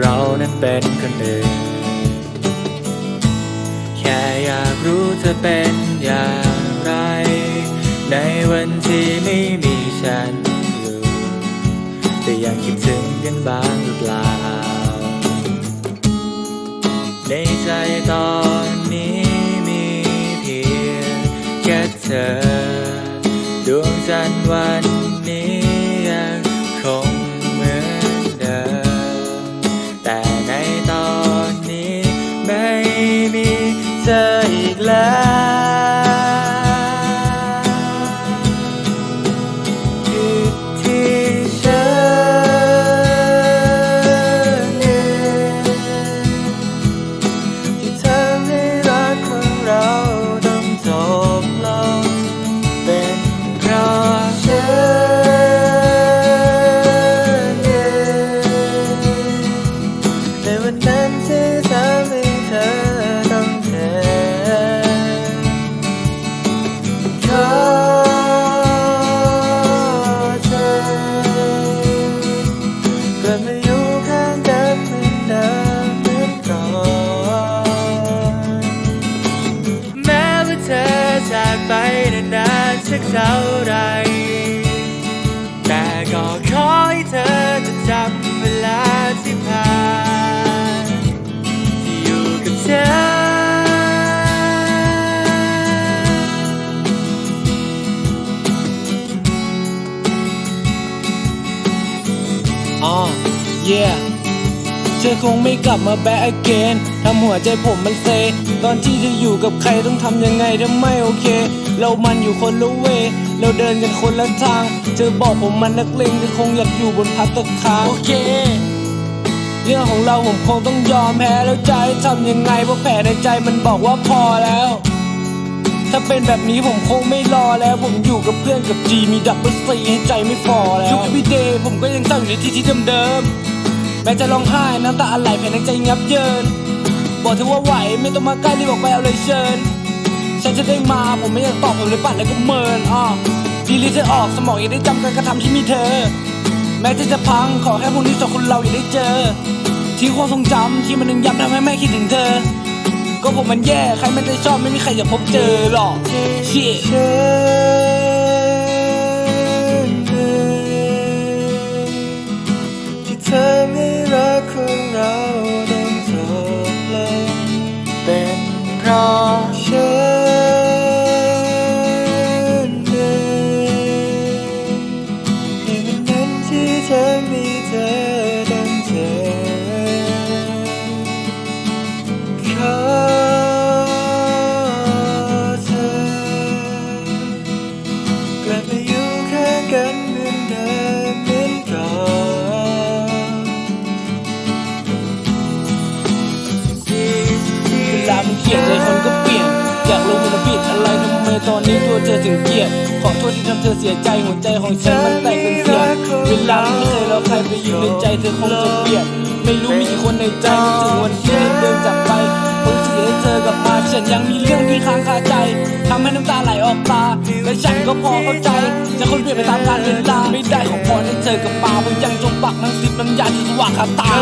เรานั้นเป็นคนอื่น แค่อยากรู้เธอเป็นอย่างไร ในวันที่ไม่มีฉันอยู่ แต่ยังคิดถึงกันบ้างหรือเปล่า ในใจตอนนี้มีเพียงแค่เธอ ดวงจันทร์วัน เท่าไร แต่ก็ขอให้เธอจะจำเวลาที่ผ่านที่อยู่กับเธอ อ๋อ yeah เธอคงไม่กลับมาแบ k อเกนทำหัวใจผมมันเซ ตอนที่เธออยู่กับใครต้องทำยังไงถ้าไม่โอเค เรามันอยู่คนละเวเราเดินกันคนละทาง เธอบอกผมมันนักเลงเธอคงอยากอยู่บนพัตตาคารโอเค เรื่องของเราผมคงต้องยอมแพ้แล้วใจทำยังไงเพราะแผลในใจมันบอกว่าพอแล้ว ถ้าเป็นแบบนี้ผมคงไม่รอแล้วผมอยู่กับเพื่อนกับจีมีดับเบิลซีให้ใจไม่ฟอแล้วทุกวิดีผมก็ยังตั้งอยู่ในที่ที่เดิมๆแม้จะร้องไห้น้ำตาอะไรแผลในใจยับเยินบอกเธอว่าไหวไม่ต้องมาใกล้รีบบอกไปเอาเลยเชิญ ฉันจะได้มา ผมไม่อยากตอบผมเลยปัดแล้วก็เมินอะดีลิทเธอออกสมองอย่าได้จำการกระทำที่มีเธอ แม้จะจะพังขอแค่พรุ่งนี้สองคนเราอย่าได้เจอ ที่ความทรงจำที่มันยังย้ำทำให้แม่คิดถึงเธอ ก็ผมมันแย่ใครไม่ได้ชอบไม่มีใครอยากพบเจอหรอกเชี่ย อะไรทำไมตอนนี้ตัวเธอถึงเกลียด ขอโทษที่ทำเธอเสียใจหัวใจของฉันมันแตกเป็นเสียงเวลาไม่เคยรอใครไปอยู่ในใจเธอคงจะเปลี่ยนไม่รู้มีกี่คนในใจถึงวันที่เธอเดินจากไปเพิ่งเสียเธอกลับมาฉันยังมีเรื่องที่ค้างคาใจทำให้น้ำตาไหลออกตาและฉันก็พอเข้าใจ จะคนเปลี่ยนไปตามกาลเวลาไม่ได้ของพรให้เธอกลับมาเพราะยังจมปักน้ำซิบน้ำยาที่สว่างคาตา